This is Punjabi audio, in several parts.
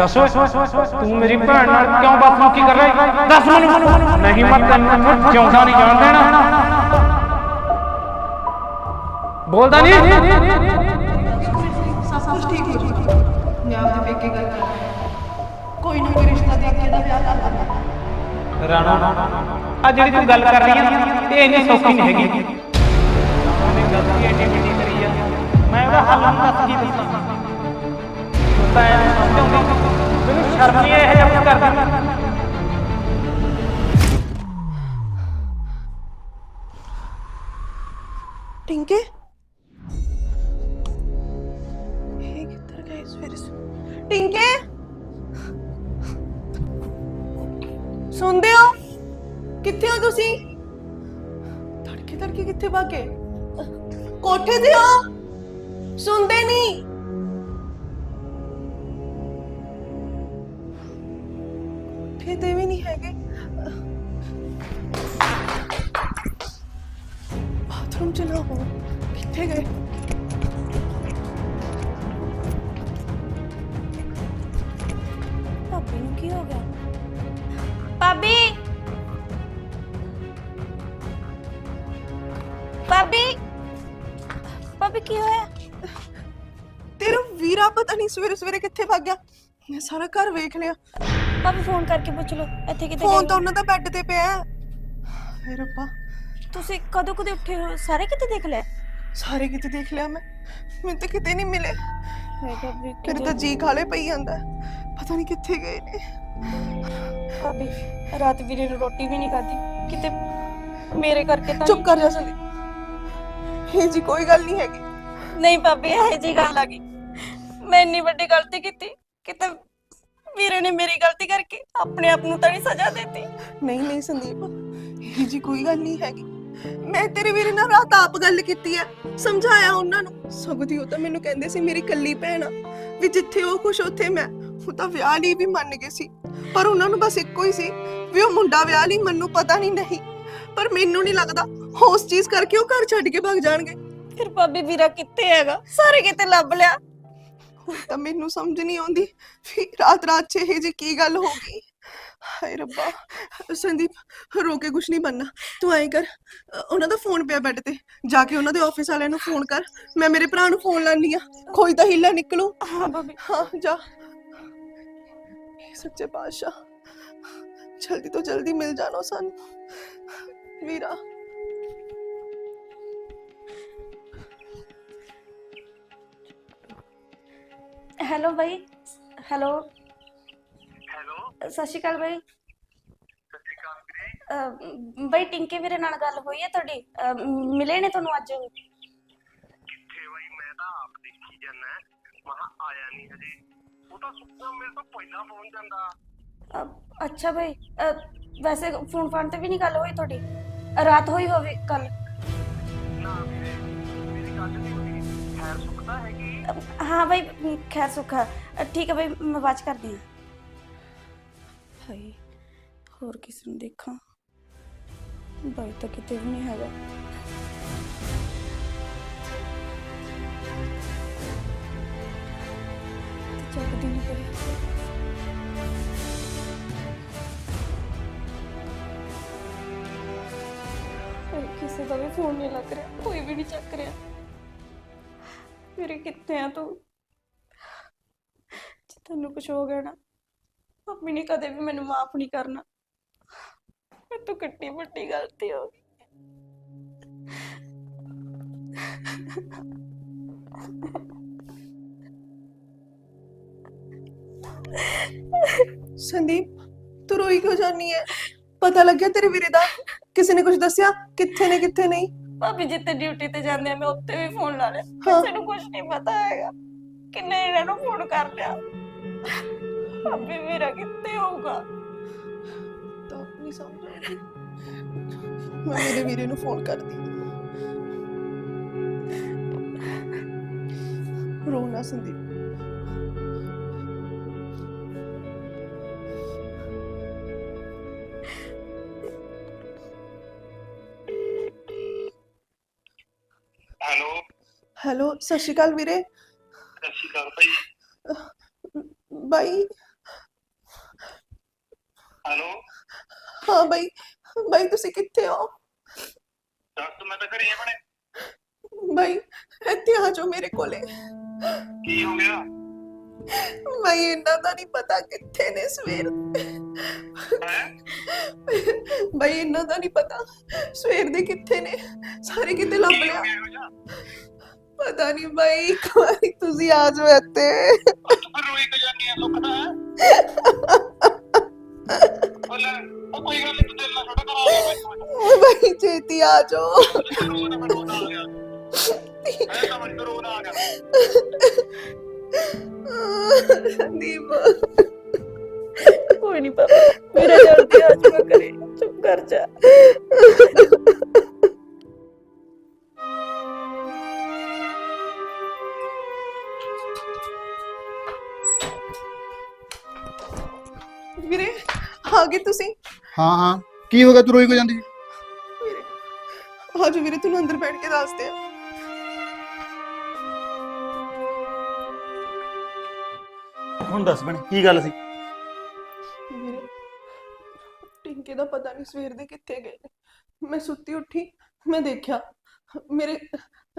ਦੱਸ ਓਏ ਤੂੰ ਮੇਰੀ ਭੈਣ ਨਾਲ ਕਿਉਂ ਬਦਸਲੂਕੀ ਕਰ ਰਿਹਾ? ਦੱਸ ਮੈਨੂੰ। ਨਹੀਂ ਮੈਂ ਤੈਨੂੰ ਜਿਉਂਦਾ ਨਹੀਂ ਜਾਣ ਦੇਣਾ ਬੋਲਦਾ ਨਹੀਂ। ਸਭ ਕੁਝ ਠੀਕ ਹੋ ਜੂਗਾ ਮੈਂ ਆਪਦੇ ਪੇਕੇ ਗੱਲ ਕਰ ਕੋਈ ਨਾ ਕੋਈ ਰਿਸ਼ਤਾ ਦੇਖ ਕੇ ਇਹਦਾ ਵਿਆਹ ਕਰ ਦਾਂਗਾ ਰਾਣਾ ਆ ਜਿਹੜੀ ਤੂੰ ਗੱਲ ਕਰ ਰਹੀ ਹੈ ਇਹ ਇੰਨੀ ਸੌਖੀ ਨਹੀਂ ਹੈਗੀ। ਉਹਨੇ ਗਲਤੀ ਐਡੀ ਵੱਡੀ ਕਰੀ ਆ। ਮੈਂ ਉਹਦਾ ਹੱਲ ਨੂੰ ਦੱਸ ਕੀ ਦੱਸਾਂ ਤੂੰ ਤਾਂ ਐਂ ਸਮਝਾਉਂਦੀ ਮੈਨੂੰ ਸ਼ਰਮ ਨਹੀਂ ਇਹ ਜਿਹਾ ਕੁਝ ਕਰਦਾ ਟਿੰਕੇ ਇਹ ਕਿੱਧਰ ਗਏ ਸਵੇਰੇ ਸਵੇਰੇ? ਟਿੰਕੇ ਸੁਣਦੇ ਹੋ ਕਿੱਥੇ ਹੋ ਤੁਸੀਂ ਤੜਕੇ ਤੜਕੇ ਕਿੱਥੇ ਭਾਗੇ ਕੋਠੇ ਤੇ ਹੋ ਸੁਣਦੇ ਨਹੀਂ ਕੋਠੇ ਤੇ ਵੀ ਨਹੀਂ ਹੈਗੇ ਬਾਥਰੂਮ ਚ ਨਾ ਹੋ ਕਿੱਥੇ ਗਏ ਭਾਬੀ ਨੂੰ ਕੀ ਹੋ ਗਿਆ ਭਾਬੀ ਭਾਬੀ ਭਾਬੀ ਕੀ ਹੋਇਆ ਤੇਰਾ ਵੀਰਾ ਪਤਾ ਨਹੀਂ ਸਵੇਰੇ ਸਵੇਰੇ ਕਿੱਥੇ ਭੱਗ ਗਿਆ ਮੈਂ ਸਾਰਾ ਘਰ ਵੇਖ ਲਿਆ ਭਾਬੀ ਫੋਨ ਕਰਕੇ ਪੁੱਛ ਲਓ ਇੱਥੇ ਕਿਤੇ ਫੋਨ ਤਾਂ ਉਹਨਾਂ ਦਾ ਬੈੱਡ ਤੇ ਪਿਆ। ਹੈ ਹੇ ਰੱਬਾ ਤੁਸੀਂ ਕਦੋਂ ਕਦੇ ਉੱਠੇ ਹੋ? ਸਾਰੇ ਕਿਤੇ ਦੇਖ ਲਿਆ? ਸਾਰੇ ਕਿਤੇ ਦੇਖ ਲਿਆ ਮੈਂ। ਮੈਨੂੰ ਤਾਂ ਕਿਤੇ ਨਹੀਂ ਮਿਲੇ ਮੇਰੇ ਕਿਤੇ ਤਾਂ ਜੀ ਖਾਲੇ ਪਈ ਜਾਂਦਾ। ਪਤਾ ਨਹੀਂ ਕਿੱਥੇ ਗਏ ਨੇ। ਭਾਬੀ ਰਾਤ ਵੀਰੇ ਨੂੰ ਰੋਟੀ ਵੀ ਨਹੀਂ ਖਾਧੀ। ਕਿਤੇ ਮੇਰੇ ਕਰਕੇ ਤਾਂ ਚੁੱਪ ਕਰ ਜਾ ਸੰਦੀਪ ਇਹ ਜੀ ਕੋਈ ਗੱਲ ਨਹੀਂ ਹੈਗੀ। ਨਹੀਂ ਭਾਬੀ ਇਹ ਜੀ ਗੱਲ ਆ ਗਈ। ਮੈਂ ਇੰਨੀ ਵੱਡੀ ਗਲਤੀ ਕੀਤੀ ਕਿਤੇ ਵੀਰੇ ਨੇ ਮੇਰੀ ਗਲਤੀ ਕਰਕੇ ਆਪਣੇ ਆਪ ਨੂੰ ਤਾਂ ਨਹੀਂ ਸਜ਼ਾ ਦਿੱਤੀ। ਨਹੀਂ ਨਹੀਂ ਸੰਦੀਪ ਇਹ ਜੀ ਕੋਈ ਗੱਲ ਨਹੀਂ ਹੈਗੀ। ਮੈਂ ਤੇਰੇ ਵੀਰੇ ਨਾਲ ਰਾਤ ਆਪ ਗੱਲ ਕੀਤੀ ਹੈ ਸਮਝਾਇਆ ਉਹਨਾਂ ਨੂੰ। ਸਗਦੀ ਉਹ ਤਾਂ ਮੈਨੂੰ ਕਹਿੰਦੇ ਸੀ ਮੇਰੀ ਕੱਲੀ ਭੈਣ ਆ। ਵੀ ਜਿੱਥੇ ਉਹ ਖੁਸ਼ ਉੱਥੇ ਮੈਂ। ਉਹ ਤਾਂ ਵਿਆਹ ਲਈ ਵੀ ਮੰਨ ਗਏ ਸੀ। ਪਰ ਉਹਨਾਂ ਨੂੰ ਬਸ ਇੱਕੋ ਹੀ ਸੀ ਵੀ ਉਹ ਮੁੰਡਾ ਵਿਆਹ ਲਈ ਮੈਨੂੰ ਪਤਾ ਨਹੀਂ ਨਹੀਂ। ਪਰ ਮੈਨੂੰ ਨਹੀਂ ਲੱਗਦਾ ਉਸ ਚੀਜ਼ ਕਰਕੇ ਉਹ ਘਰ ਛੱਡ ਕੇ ਭੱਜ ਜਾਣਗੇ। ਫਿਰ ਭਾਬੀ ਵੀਰਾ ਕਿੱਥੇ ਹੈਗਾ? ਸਾਰੇ ਕਿਤੇ ਲੱਭ ਲਿਆ। ਹੁਣ ਤਾਂ ਮੈਨੂੰ ਸਮਝ ਨਹੀਂ ਆਉਂਦੀ ਵੀ ਰਾਤ ਰਾਤ 'ਚ ਇਹ ਜੀ ਕੀ ਗੱਲ ਹੋ ਗਈ। ਹਾਏ ਰੱਬਾ ਸੰਦੀਪ ਰੋ ਕੇ ਕੁਛ ਨਹੀਂ ਬੰਨਾ ਤੂੰ ਐਂ ਕਰ ਅ, ਉਹਨਾਂ ਦਾ ਫੋਨ ਪਿਆ ਬੈੱਡ ਤੇ। ਜਾ ਕੇ ਉਹਨਾਂ ਦੇ ਆਫਿਸ ਵਾਲਿਆਂ ਨੂੰ ਫੋਨ ਕਰ। ਮੈਂ ਮੇਰੇ ਭਰਾ ਨੂੰ ਫੋਨ ਲਾਣੀ ਆ ਕੋਈ ਤਾਂ ਹਿੱਲਾ ਨਿਕਲੂ। ਹਾਂ ਭਾਬੀ। ਹਾਂ ਜਾ। ਇਹ ਸੱਚੇ ਪਾਤਸ਼ਾਹ ਜਲਦੀ ਤੋਂ ਜਲਦੀ ਮਿਲ ਜਾਣੋ ਸਾਨੂੰ। ਵੀਰਾ। ਹੈਲੋ ਬਾਈ ਹੈਲੋ। ਹੈਲੋ। ਸਤਿ ਸ਼੍ਰੀ ਅਕਾਲ ਬਾਈ। ਸਤਿ ਸ਼੍ਰੀ ਅਕਾਲ ਵੀਰੇ। ਅਹ, ਬਾਈ ਟਿੰਕੇ ਵੀਰੇ ਨਾਲ ਗੱਲ ਹੋਈ ਹੈ ਤੁਹਾਡੀ ਅਹ, ਮਿਲੇ ਨੇ ਤੁਹਾਨੂੰ ਅੱਜ? ਕਿੱਥੇ ਬਾਈ ਮੈਂ ਤਾਂ ਆਪ ਦੇਖੀ ਜਾਂਦਾ ਮਹਾ ਆਇਆ ਨਹੀਂ ਹਜੇ। ਉਹ ਤਾਂ ਸੁੱਤਾ ਮੇਰੇ ਤੋਂ ਪਹਿਲਾਂ ਪਹੁੰਚ ਜਾਂਦਾ। ਅਹ, ਅੱਛਾ ਬਾਈ ਅਹ, ਵੈਸੇ ਫੋਨ ਫਾਨ ਤੇ ਵੀ ਨਹੀਂ ਗੱਲ ਹੋਈ ਤੁਹਾਡੀ? ਰਾਤ ਹੋਈ ਹੋਵੇ ਕੱਲ ਨਾ ਵੀਰੇ ਮੇਰੀ ਗੱਲ ਨਹੀਂ ਹੋਈ। ਖੈਰ ਸੁੱਕਦਾ ਹੈਗੀ ਹਾਂ ਬਾਈ ਮ, ਖੈਰ ਸੁੱਖਾ ਅਹ, ਠੀਕ ਹੈ ਬਾਈ ਮੈਂ ਬਾਅਦ 'ਚ ਕਰਦੀ ਹਾਂ ਹਾਏ ਹੋਰ ਕਿਸ ਨੂੰ ਦੇਖਾਂ ਬਾਈ ਤਾਂ ਕਿਤੇ ਵੀ ਨਹੀਂ ਹੈਗਾ ਚੱਕਦੀ ਨਹੀਂ ਪਈ ਹਾਏ, ਕਿਸੇ ਦਾ ਵੀ ਫੋਨ ਨਹੀਂ ਲੱਗ ਰਿਹਾ ਕੋਈ ਵੀ ਨਹੀਂ ਚੱਕ ਰਿਹਾ ਮੇਰੇ ਕਿੱਥੇ ਆ ਤੂੰ? ਜੇ ਤੈਨੂੰ ਕੁਝ ਹੋ ਗਿਆ ਨਾ, ਮੰਮੀ ਨੇ ਕਦੇ ਵੀ ਮੈਨੂੰ ਮਾਫ ਨਹੀਂ ਕਰਨਾ। ਇਹ ਤਾਂ ਕਿੰਨੀ ਵੱਡੀ ਗਲਤੀ ਹੋ ਗਈ। ਸੰਦੀਪ, ਤੂੰ ਰੋਈ ਕਿਉਂ ਜਾਨੀ ਹੈ ਪਤਾ ਲੱਗਿਆ ਤੇਰੇ ਵੀਰੇ ਦਾ? ਕਿਸੇ ਨੇ ਕੁਝ ਦੱਸਿਆ? ਕਿੱਥੇ ਨੇ, ਕਿੱਥੇ ਨਹੀਂ? ਭਾਬੀ ਜਿੱਤੇ ਡਿਊਟੀ ਤੇ ਜਾਂਦੇ ਆ ਮੈਂ ਉੱਤੇ ਵੀ ਫੋਨ ਲਾ ਲਿਆ। ਕਿਸੇ ਨੂੰ ਕੁਝ ਨਹੀਂ ਪਤਾ ਹੈਗਾ। ਕਿੰਨੇ ਇਹਨਾਂ ਨੂੰ ਫੋਨ ਕਰ ਲਿਆ। ਭਾਬੀ ਮੇਰਾ ਕਿੱਥੇ ਹੋਊਗਾ? ਤਾਂ ਨਹੀਂ ਸਮਝ ਆਉਂਦੀ ਮੈਂ ਮੇਰੇ ਵੀਰੇ ਨੂੰ ਫੋਨ ਕਰਦੀ। ਰੋਣਾ ਸੰਦੀਪ। ਹੈਲੋ ਸਤਿ ਸ਼੍ਰੀ ਅਕਾਲ ਵੀਰੇ। ਸਤਿ ਸ਼੍ਰੀ ਅਕਾਲ ਭਾਈ। ਬਾਈ। ਹੈਲੋ। ਹਾਂ ਬਾਈ ਬਾਈ ਤੁਸੀਂ ਕਿੱਥੇ ਹੋ? ਦੱਸ ਮੈਂ ਤਾਂ ਘਰੇ ਹੀ ਆ ਬਣੇ ਬਾਈ ਇੱਥੇ ਆ ਜਾਓ ਮੇਰੇ ਕੋਲੇ। ਕੀ ਹੋ ਗਿਆ? ਬਾਈ ਇਹਨਾਂ ਦਾ ਨਹੀਂ ਪਤਾ ਕਿੱਥੇ ਨੇ ਸਵੇਰ। ਹੈ? ਬਾਈ ਇਹਨਾਂ ਦਾ ਨਹੀਂ ਪਤਾ ਸਵੇਰ ਦੇ ਕਿੱਥੇ ਨੇ। ਸਾਰੇ ਕਿਤੇ ਲੱਭ ਕੀ ਹੋ ਲਿਆ। ਗਿਆ ਇਹੋ ਜਿਹਾ? ਪਤਾ ਨਹੀਂ ਬਾਈ ਇੱਕ ਵਾਰੀ ਤੁਸੀਂ ਆ ਜਾਓ ਇੱਥੇ। ਫਿਰ ਰੋਈ ਕਿ ਜਾਨੀ ਆ ਸੁੱਖਦਾ ਹੈ? ਉਹ ਲੈ ਉਹ ਕੋਈ ਗੱਲ ਨਹੀਂ ਤੂੰ ਦਿਲ ਨਾਲ ਛੋਟਾ ਕਰਾ ਲਿਆ ਬਾਈ ਛੇਤੀ ਆ ਜਾਓ। ਮੈਂ ਤਾਂ ਮੈਨੂੰ ਰੋ ਨਾ ਆ ਗਿਆ। ਸੰਦੀਪ ਕੋਈ ਨਹੀਂ ਪਾਪਾ ਮੇਰਾ ਜਲਦੀ ਆ ਜਾਊਗਾ ਕਰੇ ਚੁੱਪ ਕਰ ਜਾ। ਵੀਰੇ ਆ ਗਏ ਤੁਸੀਂ? ਹਾਂ ਹਾਂ। ਕੀ ਹੋ ਗਿਆ? ਤੂੰ ਰੋਈ ਕੋ ਜਾਂਦੀ ਵੀਰੇ ਆ ਜਾਓ ਵੀਰੇ ਤੁਹਾਨੂੰ ਅੰਦਰ ਬੈਠ ਕੇ ਦੱਸਦੇ ਆ। ਹੁਣ ਦੱਸ ਬਣ ਕੀ ਗੱਲ ਸੀ? ਵੀਰੇ ਟਿੰਕੇ ਦਾ ਪਤਾ ਨਹੀਂ ਸਵੇਰ ਦੇ ਕਿੱਥੇ ਗਏ ਨੇ। ਮੈਂ ਸੁੱਤੀ ਉੱਠੀ ਮੈਂ ਦੇਖਿਆ ਮੇਰੇ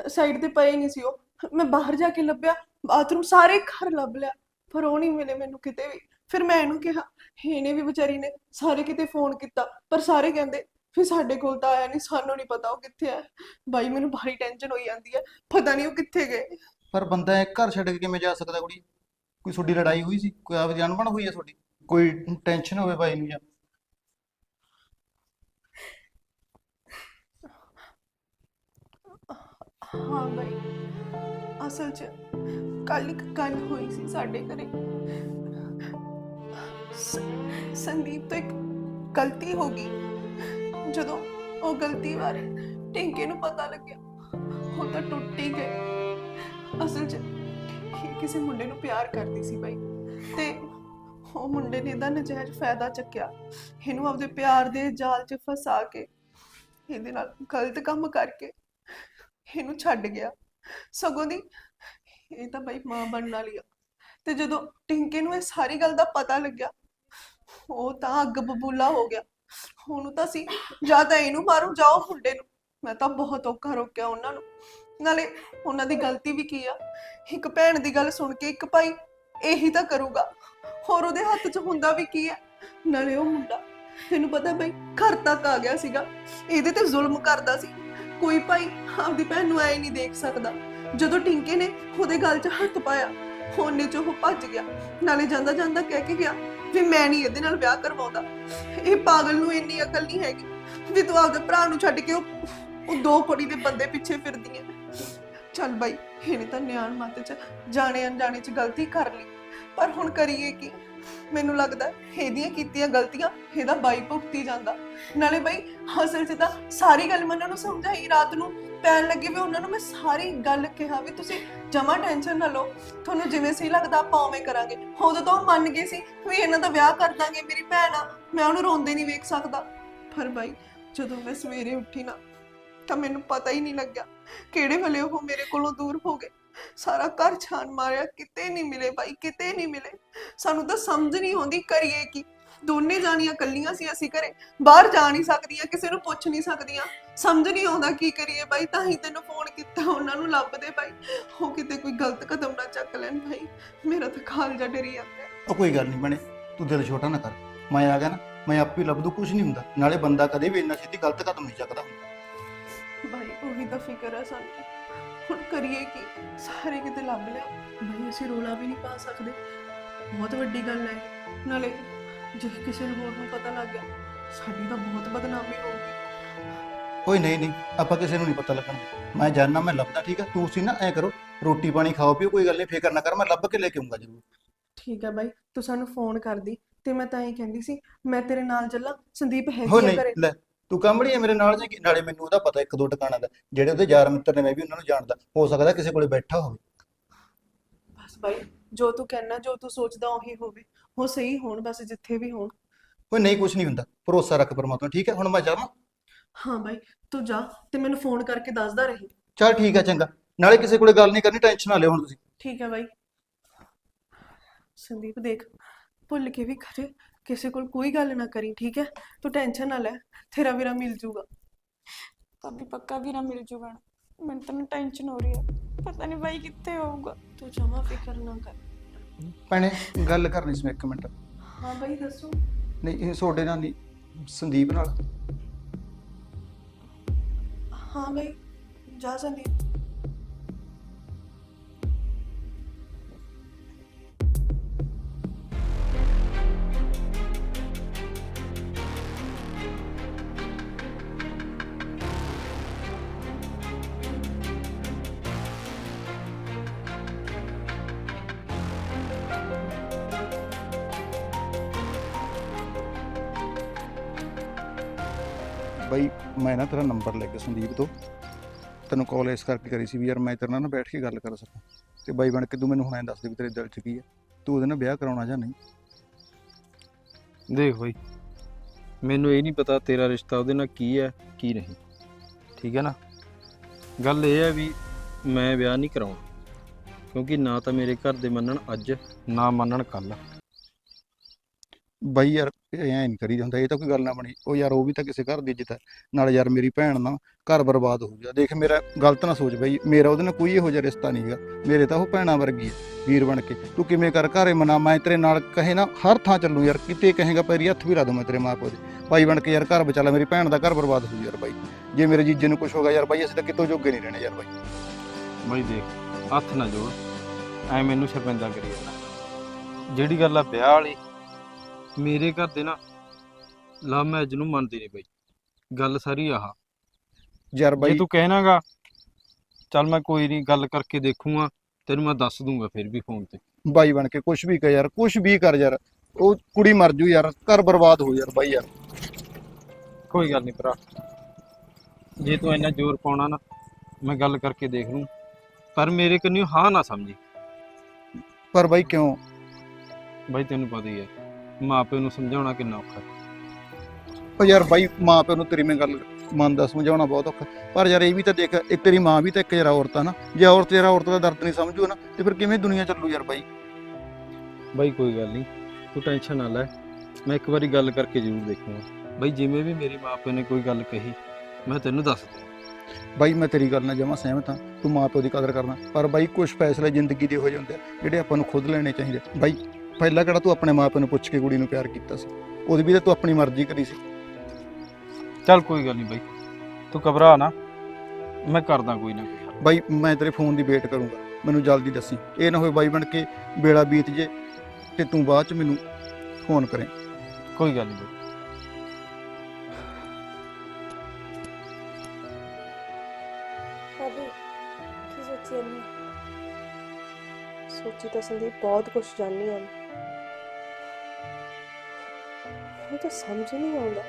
ਸਾਈਡ ਤੇ ਪਏ ਨਹੀਂ ਸੀ ਉਹ। ਮੈਂ ਬਾਹਰ ਜਾ ਕੇ ਲੱਭਿਆ ਬਾਥਰੂਮ ਸਾਰੇ ਘਰ ਲੱਭ ਲਿਆ ਪਰ ਉਹ ਨਹੀਂ ਮਿਲੇ ਮੈਨੂੰ ਕਿਤੇ ਵੀ। ਫਿਰ ਮੈਂ ਇਹਨੂੰ ਕਿਹਾ ਇਹਨੇ ਵੀ ਵਿਚਾਰੀ ਨੇ ਸਾਰੇ ਕਿਤੇ ਫੋਨ ਕੀਤਾ ਪਰ ਸਾਰੇ ਕਹਿੰਦੇ ਫਿਰ ਸਾਡੇ ਕੋਲ ਤਾਂ ਆਇਆ ਨਹੀਂ ਸਾਨੂੰ ਨਹੀਂ ਪਤਾ ਉਹ ਕਿੱਥੇ ਹੈ ਬਾਈ ਮੈਨੂੰ ਭਾਰੀ ਟੈਨਸ਼ਨ ਹੋਈ ਜਾਂਦੀ ਹੈ ਪਤਾ ਨਹੀਂ ਉਹ ਕਿੱਥੇ ਗਏ। ਪਰ ਬੰਦਾ ਇੱਕ ਘਰ ਛੱਡ ਕੇ ਕਿਵੇਂ ਜਾ ਸਕਦਾ ਕੁੜੀ? ਕੋਈ ਤੁਹਾਡੀ ਲੜਾਈ ਹੋਈ ਸੀ? ਕੋਈ ਆਪਦੀ ਅਣਬਣ ਹੋਈ ਹੈ ਤੁਹਾਡੀ? ਕੋਈ ਟੈਨਸ਼ਨ ਹੋਵੇ ਬਾਈ ਨੂੰ ਜਾਂ? ਹਾਂ ਬਾਈ ਅਸਲ 'ਚ ਕੱਲ ਇੱਕ ਗੱਲ ਹੋਈ ਸੀ ਸਾਡੇ ਘਰੇ। ਸੰਦੀਪ ਤੋਂ ਇੱਕ ਗਲਤੀ ਹੋ ਗਈ। ਜਦੋਂ ਉਹ ਗਲਤੀ ਬਾਰੇ ਟਿੰਕੇ ਨੂੰ ਪਤਾ ਲੱਗਿਆ, ਉਹ ਤਾਂ ਟੁੱਟ ਹੀ ਗਏ ਅਸਲ 'ਚ ਇਹ ਕਿਸੇ ਮੁੰਡੇ ਨੂੰ ਪਿਆਰ ਕਰਦੀ ਸੀ ਬਾਈ। ਤੇ ਉਹ ਮੁੰਡੇ ਨੇ ਇਹਦਾ ਨਜਾਇਜ਼ ਫਾਇਦਾ ਚੱਕਿਆ। ਇਹਨੂੰ ਆਪਦੇ ਪਿਆਰ ਦੇ ਜਾਲ 'ਚ ਫਸਾ ਕੇ, ਇਹਦੇ ਨਾਲ ਗਲਤ ਕੰਮ ਕਰਕੇ ਇਹਨੂੰ ਛੱਡ ਗਿਆ। ਸਗੋਂ ਦੀ ਇਹ ਤਾਂ ਬਾਈ ਮਾਂ ਬਣਨ ਵਾਲੀ ਆ। ਤੇ ਜਦੋਂ ਟਿੰਕੇ ਨੂੰ ਇਹ ਸਾਰੀ ਗੱਲ ਦਾ ਪਤਾ ਲੱਗਿਆ ਉਹ ਤਾਂ ਅੱਗ ਬਬੂਲਾ ਹੋ ਗਿਆ। ਉਹਨੂੰ ਤਾਂ ਸੀ ਜਾਂ ਤਾਂ ਇਹਨੂੰ ਮਾਰੂ ਜਾਓ ਮੁੰਡੇ ਨੂੰ। ਮੈਂ ਤਾਂ ਬਹੁਤ ਔਖਾ ਰੋਕਿਆ ਉਹਨਾਂ ਨੂੰ। ਨਾਲੇ ਉਹਨਾਂ ਦੀ ਗਲਤੀ ਵੀ ਕੀ ਆ? ਇੱਕ ਭੈਣ ਦੀ ਗੱਲ ਸੁਣ ਕੇ ਇੱਕ ਭਾਈ ਇਹੀ ਤਾਂ ਕਰੂਗਾ। ਹੋਰ ਉਹਦੇ ਹੱਥ 'ਚ ਹੁੰਦਾ ਵੀ ਕੀ ਹੈ ਨਾਲੇ ਉਹ ਮੁੰਡਾ, ਤੈਨੂੰ ਪਤਾ ਬਈ, ਘਰ ਤੱਕ ਆ ਗਿਆ ਸੀਗਾ। ਇਹਦੇ ਤੇ ਜ਼ੁਲਮ ਕਰਦਾ ਸੀ। ਕੋਈ ਭਾਈ ਆਪਦੀ ਭੈਣ ਨੂੰ ਐ ਨਹੀਂ ਦੇਖ ਸਕਦਾ। ਜਦੋਂ ਟਿੰਕੇ ਨੇ ਉਹਦੇ ਗਲ 'ਚ ਹੱਥ ਪਾਇਆ, ਉਹਨੇ 'ਚ ਉਹ ਭੱਜ ਗਿਆ। ਨਾਲੇ ਜਾਂਦਾ ਜਾਂਦਾ ਕਹਿ ਕੇ ਗਿਆ ਵੀ ਮੈਂ ਨਹੀਂ ਇਹਦੇ ਨਾਲ ਵਿਆਹ ਕਰਵਾਉਂਦਾ। ਇਹ ਪਾਗਲ ਨੂੰ ਇੰਨੀ ਅਕਲ ਨਹੀਂ ਹੈਗੀ ਵੀ ਤੂੰ ਆਪਦੇ ਭਰਾ ਨੂੰ ਛੱਡ ਕੇ ਉਹ ਉਹ ਦੋ ਕੁੜੀ ਦੇ ਬੰਦੇ ਪਿੱਛੇ ਫਿਰਦੀ ਹੈ। ਚੱਲ ਬਾਈ, ਇਹਨੇ ਤਾਂ ਨਿਆਣ ਮੱਤ 'ਚ ਜਾਣੇ ਅਣਜਾਣੇ 'ਚ ਗਲਤੀ ਕਰ ਲਈ। ਪਰ ਹੁਣ ਕਰੀਏ ਕੀ? ਮੈਨੂੰ ਲੱਗਦਾ ਇਹਦੀਆਂ ਕੀਤੀਆਂ ਗਲਤੀਆਂ ਇਹਦਾ ਬਾਈ ਭੁਗਤੀ ਜਾਂਦਾ। ਨਾਲੇ ਬਾਈ, ਅਸਲ 'ਚ ਤਾਂ ਸਾਰੀ ਗੱਲ ਮੈਂ ਉਹਨਾਂ ਨੂੰ ਸਮਝਾਈ ਰਾਤ ਨੂੰ। ਪੈਣ ਲੱਗੇ ਵੀ ਉਹਨਾਂ ਨੂੰ ਮੈਂ ਸਾਰੀ ਗੱਲ ਕਿਹਾ ਵੀ ਤੁਸੀਂ ਜਮਾ ਟੈਨਸ਼ਨ ਨਾ ਲਓ। ਤੁਹਾਨੂੰ ਜਿਵੇਂ ਸਹੀ ਲੱਗਦਾ ਆਪਾਂ ਉਵੇਂ ਕਰਾਂਗੇ। ਉਦੋਂ ਤਾਂ ਉਹ ਮੰਨ ਗਏ ਸੀ ਵੀ ਇਹਨਾਂ ਦਾ ਵਿਆਹ ਕਰ ਦਾਂਗੇ ਮੇਰੀ ਭੈਣ ਆ, ਮੈਂ ਉਹਨੂੰ ਰੋਂਦੇ ਨਹੀਂ ਵੇਖ ਸਕਦਾ। ਪਰ ਬਾਈ, ਜਦੋਂ ਮੈਂ ਸਵੇਰੇ ਉੱਠੀ ਨਾ, ਤਾਂ ਮੈਨੂੰ ਪਤਾ ਹੀ ਨਹੀਂ ਲੱਗਿਆ ਕਿਹੜੇ ਵੇਲੇ ਉਹ ਮੇਰੇ ਕੋਲੋਂ ਦੂਰ ਹੋ ਗਏ। ਸਾਰਾ ਘਰ ਛਾਨ ਮਾਰਿਆ ਕਿਤੇ ਨਹੀਂ ਮਿਲੇ ਬਾਈ ਕਿਤੇ ਨਹੀਂ ਮਿਲੇ। ਸਾਨੂੰ ਤਾਂ ਸਮਝ ਨਹੀਂ ਆਉਂਦੀ ਕਰੀਏ ਕੀ? ਦੋਨੇ ਜਾਣੀਆਂ ਕੱਲੀਆਂ ਸੀ ਅਸੀਂ ਘਰੇ ਬਾਹਰ ਜਾ ਨਹੀਂ ਸਕਦੀਆਂ ਕਿਸੇ ਨੂੰ ਪੁੱਛ ਨਹੀਂ ਸਕਦੀਆਂ। ਸਮਝ ਨਹੀਂ ਆਉਂਦਾ ਕੀ ਕਰੀਏ ਬਾਈ ਤਾਂ ਹੀ ਤੈਨੂੰ ਫੋਨ ਕੀਤਾ ਉਹਨਾਂ ਨੂੰ ਲੱਭਦੇ ਬਾਈ ਉਹ ਕਿਤੇ ਕੋਈ ਗਲਤ ਕਦਮ ਨਾ ਚੱਕ ਲੈਣ ਬਾਈ ਮੇਰਾ ਤਾਂ ਕਾਲਜਾ ਡਰੀ ਜਾਂਦਾ। ਉਹ ਕੋਈ ਗੱਲ ਨਹੀਂ ਬਣੇ ਤੂੰ ਦਿਲ ਛੋਟਾ ਨਾ ਕਰ। ਮੈਂ ਆ ਗਿਆ ਨਾ ਮੈਂ ਆਪੇ ਲੱਭ ਦੂ ਕੁਝ ਨਹੀਂ ਹੁੰਦਾ। ਨਾਲੇ ਬੰਦਾ ਕਦੇ ਵੀ ਇੰਨਾ ਛੇਤੀ ਗਲਤ ਕਦਮ ਨਹੀਂ ਚੱਕਦਾ ਬਾਈ ਉਹੀ ਤਾਂ ਫਿਕਰ ਹੈ ਸਾਨੂੰ। ਹੁਣ ਕਰੀਏ ਕੀ? ਸਾਰੇ ਕਿਤੇ ਲੱਭ ਲਿਆ। ਬਾਈ ਅਸੀਂ ਰੋਲਾ ਵੀ ਨਹੀਂ ਪਾ ਸਕਦੇ। ਬਹੁਤ ਵੱਡੀ ਗੱਲ ਹੈ। ਨਾਲੇ ਜੇ ਕਿਸੇ ਨੂੰ ਹੋਰ ਨੂੰ ਪਤਾ ਲੱਗ ਗਿਆ ਸਾਡੀ ਤਾਂ ਬਹੁਤ ਬਦਨਾਮੀ ਹੋਊਗੀ ਓਏ ਨਹੀਂ ਨਹੀਂ। ਆਪਾਂ ਕਿਸੇ ਨੂੰ ਨਹੀਂ ਪਤਾ ਲੱਗਣ। ਮੈਂ ਜਾਣਨਾ ਮੈਂ ਲੱਭਦਾ ਠੀਕ ਹੈ? ਤੂੰ ਸੀ ਨਾ ਐ ਕਰੋ। ਰੋਟੀ ਪਾਣੀ ਖਾਓ ਪੀਓ ਕੋਈ ਗੱਲ ਨਹੀਂ ਫਿਕਰ ਨਾ ਕਰ। ਮੈਂ ਲੱਭ ਕੇ ਲੈ ਕੇ ਆਉਂਗਾ ਜ਼ਰੂਰ। ਠੀਕ ਹੈ ਬਾਈ ਤੂੰ ਸਾਨੂੰ ਫੋਨ ਕਰਦੀ। ਤੇ ਮੈਂ ਤਾਂ ਇਹ ਕਹਿੰਦੀ ਸੀ ਮੈਂ ਤੇਰੇ ਨਾਲ ਚੱਲਾਂ। ਸੰਦੀਪ ਹੋ ਹੈਗੀ ਆ ਨਹੀਂ ਘਰੇ। ਲੈ। ਤੂੰ ਕੰਬੜੀ ਹੈ ਮੇਰੇ ਨਾਲ ਜੇ ਨਾਲੇ ਮੈਨੂੰ ਉਹਦਾ ਪਤਾ ਇੱਕ ਦੋ ਟਿਕਾਣਾ ਦਾ ਜਿਹੜੇ ਉਹਦੇ ਯਾਰ ਮਿੱਤਰ ਨੇ ਮੈਂ ਵੀ ਉਹਨਾਂ ਨੂੰ ਜਾਣਦਾ। ਹੋ ਸਕਦਾ ਕਿਸੇ ਕੋਲੇ ਬੈਠਾ ਹੋਵੇ। ਬਸ ਬਾਈ ਜੋ ਤੂੰ ਕਹਿਣਾ ਜੋ ਤੂੰ ਸੋਚਦਾ ਉਹੀ ਹੋਵੇ। ਉਹ ਸਹੀ ਹੋਣ ਬਸ ਜਿੱਥੇ ਵੀ ਹੋਣ। ਓਏ ਨਹੀਂ ਕੁਝ ਨਹੀਂ ਹੁੰਦਾ। ਭਰੋਸਾ ਰੱਖ ਪਰਮਾਤਮਾ ਠੀਕ ਹੈ? ਹੁਣ ਮੈਂ ਜਾਵਾਂ? ਹਾਂ ਬਾਈ ਤੂੰ ਜਾ ਤੇ ਮੈਨੂੰ ਫੋਨ ਕਰਕੇ ਦੱਸਦਾ ਰਹੀ। ਚਲ ਠੀਕ ਹੈ ਚੰਗਾ। ਨਾਲੇ ਕਿਸੇ ਕੋਲੇ ਗੱਲ ਨਹੀਂ ਕਰਨੀ ਟੈਨਸ਼ਨ ਨਾ ਲਿਓ ਹੁਣ ਤੁਸੀਂ। ਠੀਕ ਹੈ ਬਾਈ। ਸੰਦੀਪ ਦੇਖ ਭੁੱਲ ਕੇ ਵੀ ਕਰੇ ਕਿਸੇ ਕੋਲ ਕੋਈ ਗੱਲ ਨਾ ਕਰੀ ਠੀਕ ਹੈ? ਤੂੰ ਟੈਨਸ਼ਨ ਨਾ ਲੈ ਤੇਰਾ ਵੀਰਾ ਮਿਲ ਜੂਗਾ। ਭਾਬੀ ਪੱਕਾ ਵੀਰਾ ਮਿਲ ਜੂਗਾ ਨਾ। ਮੈਨੂੰ ਤਾਂ ਟੈਨਸ਼ਨ ਹੋ ਰਹੀ ਹੈ। ਪਤਾ ਨਹੀਂ ਬਾਈ ਕਿੱਥੇ ਹੋਊਗਾ। ਤੂੰ ਜਮਾ ਫਿਕਰ ਨਾ ਕਰ। ਭੈਣੇ ਗੱਲ ਕਰਨੀ ਸੀ ਮੈਂ ਇੱਕ ਮਿੰਟ। ਹਾਂ ਬਾਈ ਦੱਸੋ। ਨਹੀਂ ਇਹ ਤੁਹਾਡੇ ਨਾਲ ਨਹੀਂ ਸੰਦੀਪ ਨਾਲ। ਹਾਂ ਬਾਈ ਜਾ ਸੰਦੀ ਮੈਂ ਨਾ ਤੇਰਾ ਨੰਬਰ ਲੈ ਕੇ ਸੰਦੀਪ ਤੋਂ ਤੈਨੂੰ ਕਾਲ ਇਸ ਕਰਕੇ ਕਰੀ ਸੀ ਵੀ ਯਾਰ ਮੈਂ ਤੇਰੇ ਨਾਲ ਨਾ ਬੈਠ ਕੇ ਗੱਲ ਕਰ ਸਕਾਂ ਤੇ ਬਾਈ ਬਣ ਕੇ ਤੂੰ ਮੈਨੂੰ ਹੁਣ ਐਂ ਦੱਸ ਦੇ ਵੀ ਤੇਰੇ ਦਿਲ 'ਚ ਕੀ ਹੈ ਤੂੰ ਉਹਦੇ ਨਾਲ ਵਿਆਹ ਕਰਾਉਣਾ ਜਾਂ ਨਹੀਂ? ਦੇਖ ਬਈ ਮੈਨੂੰ ਇਹ ਨਹੀਂ ਪਤਾ ਤੇਰਾ ਰਿਸ਼ਤਾ ਉਹਦੇ ਨਾਲ ਕੀ ਹੈ ਕੀ ਨਹੀਂ ਠੀਕ ਹੈ ਨਾ? ਗੱਲ ਇਹ ਹੈ ਵੀ ਮੈਂ ਵਿਆਹ ਨਹੀਂ ਕਰਾਉਣਾ ਕਿਉਂਕਿ ਨਾ ਤਾਂ ਮੇਰੇ ਘਰ ਦੇ ਮੰਨਣ ਅੱਜ ਨਾ ਮੰਨਣ ਕੱਲ ਬਾਈ ਯਾਰ ਐਂ ਨਹੀਂ ਕਰੀ ਹੁੰਦਾ, ਇਹ ਤਾਂ ਕੋਈ ਗੱਲ ਨਾ ਬਣੀ। ਉਹ ਯਾਰ ਉਹ ਵੀ ਤਾਂ ਕਿਸੇ ਘਰ ਦੀ ਇੱਜ਼ਤ ਹੈ। ਨਾਲ ਯਾਰ ਮੇਰੀ ਭੈਣ ਨਾ ਘਰ ਬਰਬਾਦ ਹੋ ਗਿਆ ਦੇਖ ਮੇਰਾ ਗਲਤ ਨਾ ਸੋਚ ਬਾਈ, ਮੇਰਾ ਉਹਦੇ ਨਾਲ ਕੋਈ ਇਹੋ ਜਿਹਾ ਰਿਸ਼ਤਾ ਨਹੀਂ ਹੈਗਾ। ਮੇਰੇ ਤਾਂ ਉਹ ਭੈਣਾਂ ਵਰਗੀ ਹੈ ਵੀਰ ਬਣ ਕੇ। ਤੂੰ ਕਿਵੇਂ ਕਰ ਘਰੇ ਮਨਾ, ਮੈਂ ਤੇਰੇ ਨਾਲ ਕਹੇ ਨਾ, ਹਰ ਥਾਂ ਚੱਲੂ ਯਾਰ। ਕਿਤੇ ਕਹੇਗਾ ਪੈਰੀ ਹੱਥ ਵੀ ਲਾ ਦੂੰ ਮੈਂ ਤੇਰੇ ਮਾਂ ਪਿਓ ਦੇ। ਭਾਈ ਬਣ ਕੇ ਯਾਰ ਘਰ ਬਚਾ ਲੈ, ਮੇਰੀ ਭੈਣ ਦਾ ਘਰ ਬਰਬਾਦ ਹੋ ਯਾਰ ਬਾਈ। ਜੇ ਮੇਰੇ ਜੀਜੇ ਨੂੰ ਕੁਝ ਗਿਆ ਯਾਰ ਬਾਈ, ਅਸੀਂ ਤਾਂ ਕਿਤੋਂ ਜੋਗੇ ਨਹੀਂ ਰਹਿਣਾ ਯਾਰ ਬਾਈ। ਬਾਈ ਦੇਖ, ਹੱਥ ਨਾ ਜੋੜ। ਐ ਮੈਨੂੰ ਸ਼ਰਮਿੰਦਾ ਕਰੀ ਜਾਂਦਾ। ਜਿਹੜੀ ਗੱਲ ਆ ਵਿਆਹ ਵਾਲੀ ਮੇਰੇ ਘਰ ਦੇ ਨਾ ਲਵ ਮੈਰਿਜ ਨੂੰ ਮੰਨਦੇ ਨਹੀਂ ਬਈ। ਗੱਲ ਸਾਰੀ ਆਹ। ਯਾਰ ਜੇ ਬਾਈ ਤੂੰ ਕਹਿਣਾਗਾ ਚੱਲ ਮੈਂ ਕੋਈ ਨਹੀਂ ਗੱਲ ਕਰਕੇ ਦੇਖੂਗਾ ਤੈਨੂੰ ਮੈਂ ਦੱਸ ਦੂੰਗਾ ਫਿਰ ਵੀ ਫੋਨ ਤੇ। ਬਾਈ ਬਣ ਕੇ ਕੁਝ ਵੀ ਕਰ ਯਾਰ ਕੁਝ ਵੀ ਕਰ ਯਾਰ। ਉਹ ਕੁੜੀ ਮਰ ਜੂ ਯਾਰ ਘਰ ਬਰਬਾਦ ਹੋ ਯਾਰ ਬਾਈ ਯਾਰ। ਕੋਈ ਗੱਲ ਨਹੀਂ ਭਰਾ। ਜੇ ਤੂੰ ਇੰਨਾ ਜ਼ੋਰ ਪਾਉਣਾ ਨਾ ਮੈਂ ਗੱਲ ਕਰਕੇ ਦੇਖ ਲੂੰ। ਪਰ ਮੇਰੇ ਕੰਨੀ ਹਾਂ ਨਾ ਸਮਝੀ। ਪਰ ਬਾਈ ਕਿਉਂ? ਬਾਈ ਤੈਨੂੰ ਪਤਾ ਹੀ ਹੈ। ਮਾਪੇ ਨੂੰ ਸਮਝਾਉਣਾ ਕਿੰਨਾ ਔਖਾ। ਉਹ ਯਾਰ ਬਾਈ ਮਾਂ ਪਿਓ ਨੂੰ ਤੇਰੀ ਮੈਂ ਗੱਲ ਮੰਨਦਾ ਸਮਝਾਉਣਾ ਬਹੁਤ ਔਖਾ ਪਰ ਯਾਰ ਇਹ ਵੀ ਤਾਂ ਦੇਖ ਇੱਕ ਤੇਰੀ ਮਾਂ ਵੀ ਤਾਂ ਇੱਕ ਜਰਾ ਔਰਤ ਆ ਨਾ। ਜੇ ਔਰਤ ਜਰਾ ਔਰਤ ਦਾ ਦਰਦ ਨਹੀਂ ਸਮਝੂ ਨਾ ਤੇ ਫਿਰ ਕਿਵੇਂ ਦੁਨੀਆ ਚੱਲੂ ਯਾਰ ਬਾਈ? ਬਾਈ ਕੋਈ ਗੱਲ ਨਹੀਂ। ਤੂੰ ਟੈਨਸ਼ਨ ਨਾ ਲੈ। ਮੈਂ ਇੱਕ ਵਾਰੀ ਗੱਲ ਕਰਕੇ ਜ਼ਰੂਰ ਦੇਖੂੰਗਾ। ਬਾਈ ਜਿਵੇਂ ਵੀ ਮੇਰੀ ਮਾਪੇ ਨੇ ਕੋਈ ਗੱਲ ਕਹੀ ਮੈਂ ਤੈਨੂੰ ਦੱਸ ਦੂੰ ਬਾਈ ਮੈਂ ਤੇਰੀ ਗੱਲ ਨਾਲ ਜਮਾਂ ਸਹਿਮਤ ਹਾਂ। ਤੂੰ ਮਾਂ ਪਿਓ ਦੀ ਕਦਰ ਕਰਨਾ। ਪਰ ਬਾਈ ਕੁਝ ਫੈਸਲੇ ਜ਼ਿੰਦਗੀ ਦੇ ਹੋ ਜਾਂਦੇ ਆ ਜਿਹੜੇ ਆਪਾਂ ਨੂੰ ਖੁਦ ਲੈਣੇ ਚਾਹੀਦੇ ਬਾਈ ਪਹਿਲਾਂ ਕਿਹੜਾ ਤੂੰ ਆਪਣੇ ਮਾਂ ਪਿਓ ਨੂੰ ਪੁੱਛ ਕੇ ਕੁੜੀ ਨੂੰ ਪਿਆਰ ਕੀਤਾ ਸੀ? ਉਹਦੀ ਵੀ ਤਾਂ ਤੂੰ ਆਪਣੀ ਮਰਜ਼ੀ ਕਰੀ ਸੀ। ਚੱਲ ਕੋਈ ਗੱਲ ਨਹੀਂ ਬਾਈ। ਤੂੰ ਘਬਰਾ ਨਾ। ਮੈਂ ਕਰਦਾ ਕੋਈ ਨਾ ਕੋਈ। ਬਾਈ ਮੈਂ ਤੇਰੇ ਫੋਨ ਦੀ ਵੇਟ ਕਰੂੰਗਾ। ਮੈਨੂੰ ਜਲਦੀ ਦੱਸੀ। ਇਹ ਨਾ ਹੋਵੇ ਬਾਈ ਬਣ ਕੇ ਵੇਲਾ ਬੀਤ ਜੇ ਤੇ ਤੂੰ ਬਾਅਦ ਚ ਮੈਨੂੰ ਫੋਨ ਕਰੇ। ਕੋਈ ਗੱਲ ਨਹੀਂ ਬਾਈ। ਭਾਬੀ ਕੀ ਸੋਚੀ ਤਾਂ ਸੰਦੀਪ ਬਹੁਤ ਕੁਝ ਜਾਣੀ ਹਾਂ ਉਹ ਤਾਂ ਸਮਝ ਨਹੀਂ ਆਉਂਦਾ।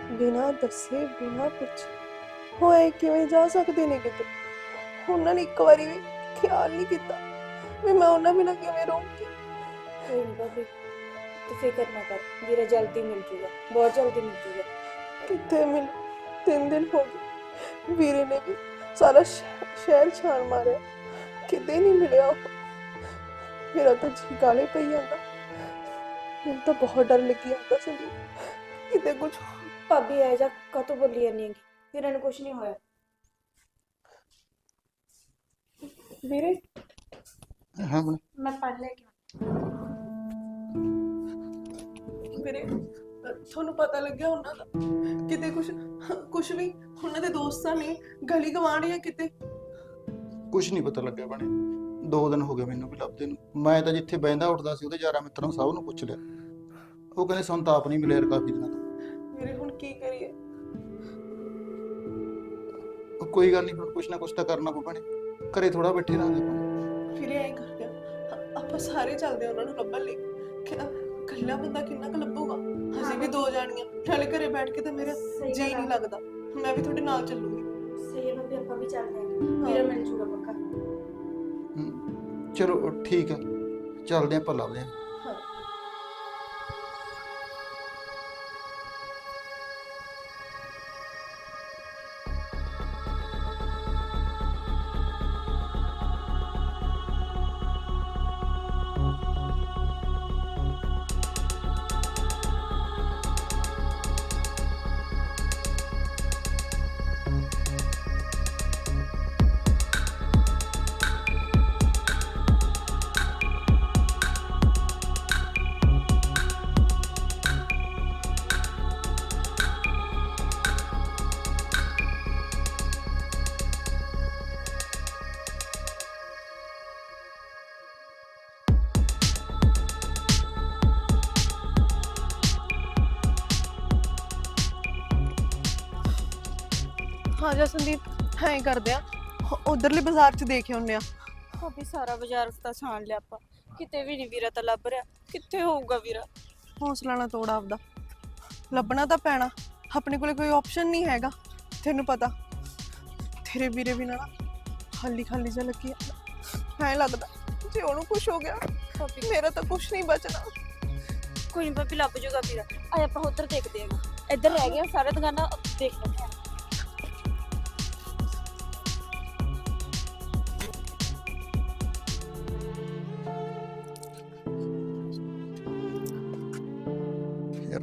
ਬਿਨਾਂ ਦੱਸੇ ਬਿਨਾਂ ਪੁੱਛੇ। ਹੋਏ ਕਿਵੇਂ ਜਾ ਸਕਦੇ ਨੇ ਕਿਤੇ? ਉਹਨਾਂ ਨੇ ਇੱਕ ਵਾਰੀ ਵੀ ਖਿਆਲ ਨਹੀਂ ਕੀਤਾ ਵੀ ਮੈਂ ਉਹਨਾਂ ਬਿਨਾਂ ਕਿਵੇਂ ਰਹੂੰਗੀ। ਕੋਈ ਨਹੀਂ ਭਾਬੀ ਤੂੰ ਫਿਕਰ ਨਾ ਕਰ। ਵੀਰਾ ਜਲਦੀ ਮਿਲ ਜੂਗਾ ਬਹੁਤ ਜਲਦੀ ਮਿਲ ਜੂਗਾ। ਕਿੱਥੇ ਮਿਲ? ਤਿੰਨ ਦਿਨ ਹੋ ਗਏ। ਵੀਰੇ ਨੇ ਵੀ ਸਾਰਾ ਸ਼ਹਿ- ਸ਼ਹਿਰ ਛਾਣ ਮਾਰਿਆ। ਕਿਤੇ ਨਹੀਂ ਮਿਲਿਆ ਉਹ। ਮੇਰਾ ਤਾਂ ਜੀ ਕਾਲੇ ਪਈ ਜਾਂਦਾ। ਮੈਨੂੰ ਤਾਂ ਬਹੁਤ ਡਰ ਲੱਗੀ ਜਾਂਦਾ ਸੀ। ਕਿਤੇ ਕੁਝ ਭਾਬੀ ਐ ਜਾ ਕਤੋਂ ਬੋਲੀ ਜਾਂਦੀ ਹੈਗੀ? ਵੀਰਾ ਨੂੰ ਕੁਝ ਨਹੀਂ ਹੋਇਆ। ਵੀਰੇ? ਹਾਂ ਬਣ ਮੈਂ ਪੜ ਲੈ ਕੇ ਵੀਰੇ ਅ, ਤੁਹਾਨੂੰ ਪਤਾ ਲੱਗਿਆ ਉਹਨਾਂ ਦਾ ਕਿਤੇ ਕੁਝ ਕੁਝ ਵੀ ਉਹਨਾਂ ਦੇ ਦੋਸਤਾਂ ਨੇ ਗਲੀ ਗਵਾਂਢ ਜਾਂ ਕਿਤੇ। ਕੁਝ ਨਹੀਂ ਪਤਾ ਲੱਗਿਆ ਬਣੇ ਦੋ ਦਿਨ ਹੋ ਗਏ ਮੈਨੂੰ ਵੀ ਲੱਭਦੇ ਨੂੰ। ਮੈਂ ਤਾਂ ਜਿੱਥੇ ਬੈਂਦਾ ਉੱਠਦਾ ਸੀ ਉਹਦੇ ਯਾਰਾਂ ਮਿੱਤਰਾਂ ਨੂੰ ਸਭ ਨੂੰ ਪੁੱਛ ਲਿਆ। ਉਹ ਕਹਿੰਦੇ ਸਾਨੂੰ ਤਾਂ ਆਪ ਨਹੀਂ ਮਿਲਿਆ ਯਾਰ ਕਾਫੀ ਦਿਨਾਂ ਤੋਂ। ਵੀਰੇ ਹੁਣ ਕੀ ਕਰੀਏ? ਉਹ ਕੋਈ ਗੱਲ ਨਹੀਂ ਹੁਣ ਕੁਛ ਨਾ ਕੁਛ ਤਾਂ ਕਰਨਾ ਪਊ ਬਣੇ ਘਰੇ ਥੋੜਾ ਬੈਠੇ ਰਹਾਂਗੇ ਆਪਾਂ। ਫਿਰ ਐਂ ਕਰਦੇ ਆ ਆਪਾਂ ਸਾਰੇ ਚੱਲਦੇ ਆ ਉਹਨਾਂ ਨੂੰ ਲੱਭਣ ਲਈ। ਕਿ ਇਕੱਲਾ ਬੰਦਾ ਕਿੰਨਾ ਕੁ ਲੱਭੂਗਾ? ਅਸੀਂ ਵੀ ਦੋ ਜਾਣੀਆਂ। ਨਾਲੇ ਘਰੇ ਬੈਠ ਕੇ ਤਾਂ ਮੇਰਾ ਸਹੀ ਜੀ ਗੱਲ ਆ। ਨਹੀਂ ਲੱਗਦਾ। ਮੈਂ ਵੀ ਤੁਹਾਡੇ ਨਾਲ ਚੱਲੂਗੀ। ਸਹੀ ਹੈ ਭਾਬੀ ਆਪਾਂ ਵੀ ਚੱਲਦੇ ਹਾਂ। ਵੀਰਾ ਮਿਲ ਜੂਗਾ ਪੱਕਾ। ਚਲੋ ਠੀਕ ਆ ਚੱਲਦੇ ਆਪਾਂ ਲੱਭਦੇ ਆਂ ਜਾ ਸੰਦੀਪ ਐਂ ਕਰਦੇ ਆ। ਉਧਰਲੇ ਬਾਜ਼ਾਰ 'ਚ ਦੇਖ ਆਉਂਦੇ ਆ। ਭਾਬੀ ਸਾਰਾ ਬਾਜ਼ਾਰ ਤਾਂ ਛਾਣ ਲਿਆ ਆਪਾਂ। ਕਿਤੇ ਵੀ ਨਹੀਂ ਵੀਰਾ ਤਾਂ ਲੱਭ ਰਿਹਾ। ਕਿੱਥੇ ਹੋਊਗਾ ਵੀਰਾ? ਹੌਸਲਾ ਨਾ ਤੋੜ ਆਪਦਾ। ਲੱਭਣਾ ਤਾਂ ਪੈਣਾ। ਆਪਣੇ ਕੋਲੇ ਕੋਈ ਆਪਸ਼ਨ ਨਹੀਂ ਹੈਗਾ। ਤੈਨੂੰ ਪਤਾ। ਤੇਰੇ ਵੀਰੇ ਬਿਨਾਂ ਨਾ ਖਾਲੀ ਖਾਲੀ ਜਿਹਾ ਲੱਗੀ ਐ ਲੱਗਦਾ ਜੇ ਉਹਨੂੰ ਕੁਝ ਹੋ ਗਿਆ ਮੇਰਾ ਤਾਂ ਕੁਝ ਨਹੀਂ ਬਚਣਾ। ਕੋਈ ਨਹੀਂ ਭਾਬੀ ਲੱਭ ਜਾਊਗਾ ਵੀਰਾ। ਆਏ ਆਪਾਂ ਉੱਧਰ ਦੇਖਦੇ ਹਾਂ। ਇੱਧਰ ਰਹਿ ਗਿਆ ਸਾਰੇ ਦੁਕਾਨਾਂ ਦੇਖ ਲੈਂਦੇ ਹਾਂ।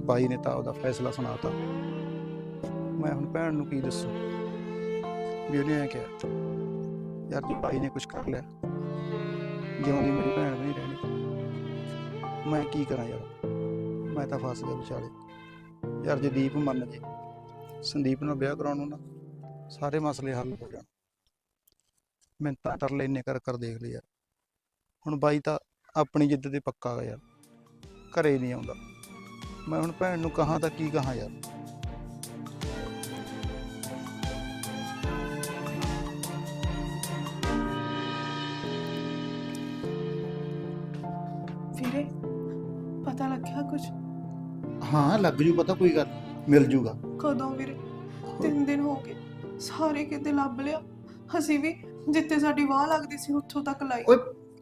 ਬਾਈ ਨੇ ਤਾਂ ਉਹਦਾ ਫੈਸਲਾ ਸੁਣਾਤਾ। ਮੈਂ ਹੁਣ ਭੈਣ ਨੂੰ ਕੀ ਦੱਸੂ? ਵੀ ਉਹਨੇ ਐ ਕਿਹਾ, ਯਾਰ ਜੀ ਬਾਈ ਨੇ ਕੁਝ ਕਰ ਲਿਆ। ਜਿਉਂਦੀ ਮੇਰੀ ਭੈਣ ਵੀ ਨਹੀਂ ਰਹਿਣੀ। ਮੈਂ ਕੀ ਕਰਾਂ ਯਾਰ? ਮੈਂ ਤਾਂ ਫਸ ਗਿਆ ਵਿਚਾਲੇ। ਯਾਰ ਜੇ ਦੀਪ ਮੰਨ ਜੇ, ਸੰਦੀਪ ਨਾਲ ਵਿਆਹ ਕਰਾਉਣ ਨੂੰ ਨਾ, ਸਾਰੇ ਮਸਲੇ ਹੱਲ ਹੋ ਜਾਣ। ਮੈਂ ਤਾਂ ਤਰਲੇ ਇੰਨੇ ਕਰ ਕਰ ਦੇਖ ਲਏ ਯਾਰ। ਹੁਣ ਬਾਈ ਤਾਂ ਆਪਣੀ ਜਿੱਦ ਤੇ ਪੱਕਾ ਗਾ ਯਾਰ। ਘਰੇ ਨਹੀਂ ਆਉਂਦਾ। ਮੈਂ ਹੁਣ ਭੈਣ ਨੂੰ ਕਹਾਂ ਤਾਂ ਕੀ ਕਹਾਂ ਯਾਰ। ਵੀਰੇ ਪਤਾ ਲੱਗਿਆ ਕੁਝ ਹਾਂ ਲੱਗ ਜੂ ਪਤਾ ਕੋਈ ਗੱਲ ਮਿਲ ਜੂਗਾ। ਕਦੋਂ ਵੀਰੇ? ਤਿੰਨ ਦਿਨ ਹੋ ਗਏ। ਸਾਰੇ ਕਿਤੇ ਲੱਭ ਲਿਆ। ਅਸੀਂ ਵੀ ਜਿੱਥੇ ਸਾਡੀ ਵਾਹ ਲੱਗਦੀ ਸੀ ਉੱਥੋਂ ਤੱਕ ਲਾਈ। ਓਏ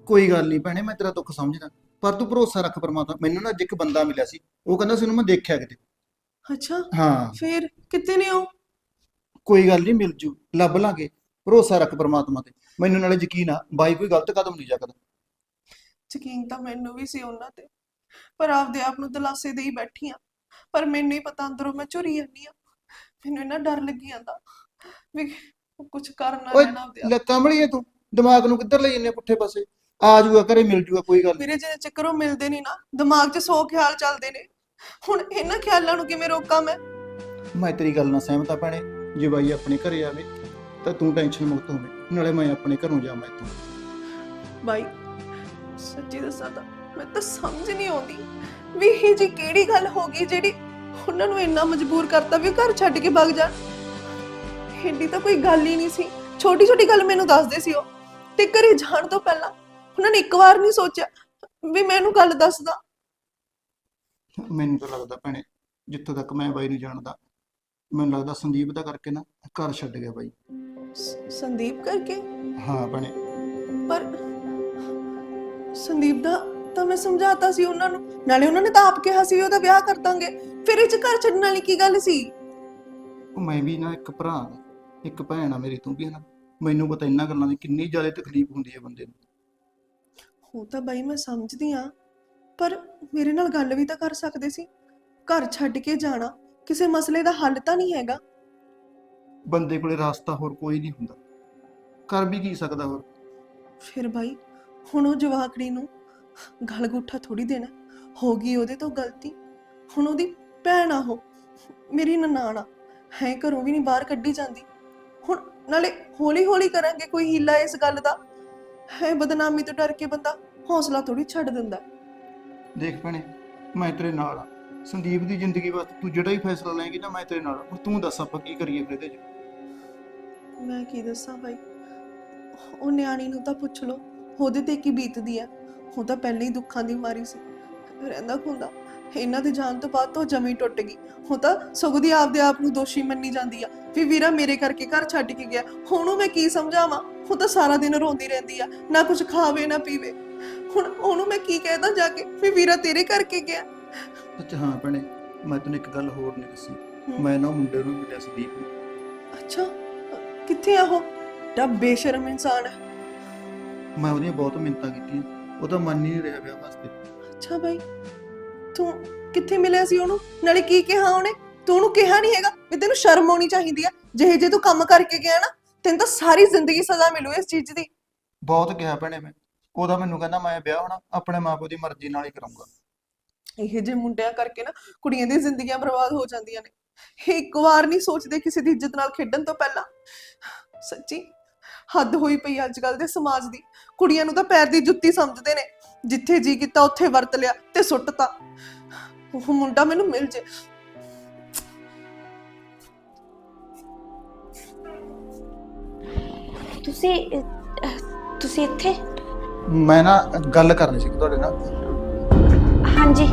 ਕੋਈ ਗੱਲ ਨਹੀਂ ਭੈਣੇ ਮੈਂ ਤੇਰਾ ਦੁੱਖ ਸਮਝਦਾ। ਪਰ ਤੂੰ ਭਰੋਸਾ ਰੱਖ ਪਰਮਾਤਮਾ। ਮੈਨੂੰ ਨਾ ਅੱਜ ਇੱਕ ਬੰਦਾ ਮਿਲਿਆ ਸੀ। ਉਹ ਕਹਿੰਦਾ ਸੀ ਉਹਨੂੰ ਮੈਂ ਦੇਖਿਆ ਕਿਤੇ। ਅੱਛਾ। ਹਾਂ। ਫੇਰ ਕਿੱਥੇ ਨੇ ਉਹ? ਕੋਈ ਗੱਲ ਨਹੀਂ ਮਿਲ ਜੂ। ਲੱਭ ਲਾਂਗੇ। ਭਰੋਸਾ ਰੱਖ ਪਰਮਾਤਮਾ ਤੇ। ਮੈਨੂੰ ਨਾਲੇ ਯਕੀਨ ਆ ਬਾਈ ਕੋਈ ਗਲਤ ਕਦਮ ਨਹੀਂ ਚੱਕਦਾ। ਯਕੀਨ ਤਾਂ ਮੈਨੂੰ ਵੀ ਸੀ ਉਹਨਾਂ ਤੇ। ਪਰ ਆਪਦੇ ਆਪ ਨੂੰ ਦਲਾਸੇ ਦੇ ਹੀ ਬੈਠੀ ਆ। ਪਰ ਮੈਨੂੰ ਹੀ ਪਤਾ ਅੰਦਰੋਂ ਮੈਂ ਝੁਰੀ ਜਾਂਦੀ ਆ। ਮੈਨੂੰ ਇੰਨਾ ਡਰ ਲੱਗੀ ਜਾਂਦਾ ਵੀ ਕੁਝ ਕਰ ਨਾ ਓਏ ਲੈਣਾ ਆਪਦੇ ਆਪ। ਲੈ ਕਮਲੀਏ ਤੂੰ। ਦਿਮਾਗ ਨੂੰ ਕਿੱਧਰ ਲਈ ਜੰਨੇ ਪੁੱਠੇ ਪਾਸੇ? ਆ ਜੂਗਾ ਘਰੇ ਮਿਲ ਜੂਗਾ ਕੋਈ ਗੱਲ ਨੀ। ਵੀਰੇ ਜੇ ਚੱਕਰੋਂ ਮਿਲਦੇ ਨਹੀਂ ਨਾ ਦਿਮਾਗ 'ਚ ਸੌ ਖਿਆਲ ਚੱਲਦੇ ਨੇ। ਹੁਣ ਇਹਨਾਂ ਖਿਆਲਾਂ ਨੂੰ ਕਿਵੇਂ ਰੋਕਾਂ ਮੈਂ? ਮੈਂ ਤੇਰੀ ਗੱਲ ਨਾਲ ਸਹਿਮਤ ਆ ਭੈਣੇ। ਜੇ ਬਾਈ ਆਪਣੇ ਘਰੇ ਆਵੇ ਤਾਂ ਤੂੰ ਟੈਨਸ਼ਨ ਮੁਕਤ ਹੋਵੇਂ। ਨਾਲੇ ਮੈਂ ਆਪਣੇ ਘਰੋਂ ਜਾਵਾਂ ਇੱਥੋਂ। ਬਾਈ ਸੱਚੀ ਦੱਸਾਂ ਤਾਂ ਮੈਂ ਤਾਂ ਸਮਝ ਨਹੀਂ ਆਉਂਦੀ ਵੀ ਇਹ ਜੀ ਕਿਹੜੀ ਗੱਲ ਹੋ ਗਈ ਜਿਹੜੀ ਉਹਨਾਂ ਨੂੰ ਇੰਨਾ ਮਜਬੂਰ ਕਰਤਾ ਵੀ ਉਹ ਘਰ ਛੱਡ ਕੇ ਭੱਜ ਜਾਣ। ਏਡੀ ਤਾਂ ਕੋਈ ਗੱਲ ਹੀ ਨਹੀਂ ਸੀ। ਛੋਟੀ ਛੋਟੀ ਗੱਲ ਮੈਨੂੰ ਦੱਸਦੇ ਸੀ ਉਹ। ਤੇ ਘਰੇ ਜਾਣ ਤੋਂ ਪਹਿਲਾਂ ਉਹਨਾਂ ਨੇ ਇੱਕ ਵਾਰ ਨਹੀਂ ਸੋਚਿਆ ਵੀ ਮੈਂ ਇਹਨੂੰ ਗੱਲ ਦੱਸਦਾ। ਮੈਨੂੰ ਤਾਂ ਲੱਗਦਾ ਭੈਣੇ ਜਿੱਥੋਂ ਤੱਕ ਮੈਂ ਬਾਈ ਨੂੰ ਜਾਣਦਾ ਮੈਨੂੰ ਲੱਗਦਾ ਸੰਦੀਪ ਦਾ ਕਰਕੇ ਨਾ ਘਰ ਛੱਡ ਗਿਆ ਬਾਈ। ਸ- ਸੰਦੀਪ ਕਰਕੇ? ਹਾਂ ਭੈਣੇ। ਪਰ ਸੰਦੀਪ ਦਾ ਤਾਂ ਮੈਂ ਸਮਝਾਤਾ ਸੀ ਉਹਨਾਂ ਨੂੰ ਨਾਲੇ ਉਹਨਾਂ ਨੇ ਤਾਂ ਆਪ ਕਿਹਾ ਸੀ ਵੀ ਉਹਦਾ ਵਿਆਹ ਕਰ ਦਾਂਗੇ ਫਿਰ ਇਹ ਚ ਘਰ ਛੱਡਣ ਵਾਲੀ ਕੀ ਗੱਲ ਸੀ? ਉਹ ਮੈਂ ਵੀ ਨਾ ਇੱਕ ਭਰਾ ਗਾ ਇੱਕ ਭੈਣ ਆ ਮੇਰੀ ਤੂੰ ਵੀ ਹੈ ਨਾ ਮੈਨੂੰ ਪਤਾ ਇੰਨਾ ਗੱਲਾਂ ਦੀ ਕਿੰਨੀ ਜ਼ਿਆਦਾ ਤਕਲੀਫ ਹੁੰਦੀ ਹੈ ਬੰਦੇ ਨੂੰ। ਉਹ ਤਾਂ ਬਾਈ ਮੈਂ ਸਮਝਦੀ ਆ ਪਰ ਮੇਰੇ ਨਾਲ ਗੱਲ ਵੀ ਤਾਂ ਕਰ ਸਕਦੇ ਸੀ। ਘਰ ਛੱਡ ਕੇ ਜਾਣਾ ਕਿਸੇ ਮਸਲੇ ਦਾ ਹੱਲ ਤਾਂ ਨਹੀਂ ਹੈਗਾ। ਬੰਦੇ ਕੋਲੇ ਰਸਤਾ ਹੋਰ ਕੋਈ ਨਹੀਂ ਹੁੰਦਾ। ਕਰ ਵੀ ਕੀ ਸਕਦਾ ਹੋਰ? ਫਿਰ ਬਾਈ ਹੁਣ ਉਹ ਜਵਾਕੜੀ ਨੂੰ ਗਲ ਗੁੱਠਾ ਥੋੜੀ ਦੇਣਾ ਹੋ ਗਈ ਉਹਦੇ ਤੋਂ ਗਲਤੀ। ਹੁਣ ਉਹਦੀ ਭੈਣ ਆ ਉਹ ਮੇਰੀ ਨਨਾਣ ਹੈ ਘਰੋਂ ਵੀ ਨਹੀਂ ਬਾਹਰ ਕੱਢੀ ਜਾਂਦੀ। ਹੁਣ ਨਾਲੇ ਹੌਲੀ ਹੌਲੀ ਕਰਾਂਗੇ ਕੋਈ ਹੀਲਾ ਇਸ ਗੱਲ ਦਾ। ਹੈ ਬਦਨਾਮੀ ਤੋਂ ਡਰ ਕੇ ਬੰਦਾ ਹੌਸਲਾ ਥੋੜੀ ਛੱਡ ਦਿੰਦਾ। ਦੇਖ ਭੈਣੇ, ਮੈਂ ਤੇਰੇ ਨਾਲ ਆ। ਸੰਦੀਪ ਦੀ ਜ਼ਿੰਦਗੀ ਵਾਸਤੇ ਤੂੰ ਜਿਹੜਾ ਹੀ ਫੈਸਲਾ ਲਏਂਗੀ ਨਾ, ਮੈਂ ਤੇਰੇ ਨਾਲ ਆ। ਹੁਣ ਤੂੰ ਦੱਸ ਆਪਾਂ ਕੀ ਕਰੀਏ ਫਿਰ ਇਹਦੇ 'ਚ। ਮੈਂ ਕੀ ਦੱਸਾਂ ਭਾਈ ਉਹ ਨਿਆਣੀ ਨੂੰ ਤਾਂ ਪੁੱਛ ਲਓ, ਉਹਦੇ ਤੇ ਕੀ ਬੀਤਦੀ ਆ। ਉਹ ਤਾਂ ਪਹਿਲੇ ਹੀ ਦੁੱਖਾਂ ਦੀ ਮਾਰੀ ਸੀ। ਰਹਿੰਦਾ ਖੁੰਦਾ, ਇਹਨਾਂ ਦੇ ਜਾਣ ਤੋਂ ਬਾਅਦ ਤਾਂ ਜਮੀ ਟੁੱਟ ਗਈ। ਉਹ ਤਾਂ ਸਗੋਂ ਦੀ ਆਪਦੇ ਆਪ ਨੂੰ ਦੋਸ਼ੀ ਮੰਨੀ ਜਾਂਦੀ ਆ। ਵੀ ਵੀਰਾ ਮੇਰੇ ਕਰਕੇ ਘਰ ਛੱਡ ਕੇ ਗਿਆ। ਹੁਣ ਉਹ ਮੈਂ ਕੀ ਸਮਝਾਵਾਂ? ਉਹ ਤਾਂ ਸਾਰਾ ਦਿਨ ਰੋਂਦੀ ਰਹਿੰਦੀ ਆ। ਨਾ ਕੁਝ ਖਾਵੇ, ਨਾ ਪੀਵੇ। ਹੁਣ ਉਹਨੂੰ ਮੈਂ ਕੀ ਕਹਿਦਾ ਜਾ ਕੇ? ਵੀ ਵੀਰਾ ਤੇਰੇ ਕਰਕੇ ਗਿਆ। ਅੱਛਾ ਹਾਂ ਭੈਣੇ ਮੈਂ ਤੈਨੂੰ ਇੱਕ ਗੱਲ ਹੋਰ ਨਹੀਂ ਦੱਸੀ। ਮੈਂ ਨਾ ਉਹ ਮੁੰਡੇ ਨੂੰ ਮਿਲਿਆ ਸੰਦੀਪ ਨੂੰ ਅੱਛਾ ਕਿੱਥੇ ਆ ਉਹ? ਡਾ ਬੇਸ਼ਰਮ ਇਨਸਾਨ ਹੈ। ਮੈਂ ਉਹਦੀਆਂ ਬਹੁਤ ਮਿੰਨਤਾਂ ਕੀਤੀਆਂ। ਉਹ ਤਾਂ ਮੰਨ ਹੀ ਨਹੀਂ ਰਿਹਾ ਵਿਆਹ ਵਾਸਤੇ। ਅੱਛਾ ਬਾਈ ਤੂੰ ਕਿੱਥੇ ਮਿਲਿਆ ਸੀ ਉਹਨੂੰ? ਨਾਲੇ ਕੀ ਕਿਹਾ ਉਹਨੇ? ਤੂੰ ਉਹਨੂੰ ਕਿਹਾ ਨਹੀਂ ਹੈਗਾ ਵੀ ਤੈਨੂੰ ਸ਼ਰਮ ਆਉਣੀ ਚਾਹੀਦੀ ਆ। ਜਿਹੇ ਜੇ ਤੂੰ ਕੰਮ ਕਰਕੇ ਗਿਆ ਨਾ ਤੈਨੂੰ ਤਾਂ ਸਾਰੀ ਜ਼ਿੰਦਗੀ ਸਜ਼ਾ ਮਿਲੂ ਇਸ ਚੀਜ਼ ਦੀ। ਬਹੁਤ ਕਿਹਾ ਭੈਣੇ ਮੈਂ। ਉਹਦਾ ਮੈਨੂੰ ਕਹਿੰਦਾ ਮੈਂ ਵਿਆਹ ਹੋਣਾ ਆਪਣੇ ਮਾਪੇ ਦੀ ਮਰਜ਼ੀ ਨਾਲ ਹੀ ਕਰਾਂਗਾ। ਇਹ ਜੇ ਮੁੰਡਿਆਂ ਕਰਕੇ ਨਾ ਕੁੜੀਆਂ ਦੀਆਂ ਜ਼ਿੰਦਗੀਆਂ ਬਰਬਾਦ ਹੋ ਜਾਂਦੀਆਂ ਨੇ ਇਹ ਇੱਕ ਵਾਰ ਨਹੀਂ ਸੋਚਦੇ ਕਿਸੇ ਦੀ ਇੱਜ਼ਤ ਨਾਲ ਖੇਡਣ ਤੋਂ ਪਹਿਲਾਂ। ਸੱਚੀ ਹੱਦ ਹੋਈ ਪਈ ਅੱਜ ਕੱਲ ਦੇ ਸਮਾਜ ਦੀ। ਕੁੜੀਆਂ ਨੂੰ ਤਾਂ ਪੈਰ ਦੀ ਜੁੱਤੀ ਸਮਝਦੇ ਨੇ ਜਿੱਥੇ ਜੀ ਕੀਤਾ ਉੱਥੇ ਵਰਤ ਲਿਆ ਤੇ ਸੁੱਟਤਾ ਉਹ ਮੁੰਡਾ ਮੈਨੂੰ ਮਿਲ ਜੇ। ਤੁਸੀਂ ਤੁਸੀਂ ਇੱਥੇ? ਮੈਂ ਨਾ ਗੱਲ ਕਰਨੀ ਸੀ ਤੁਹਾਡੇ ਨਾਲ। ਹਾਂਜੀ।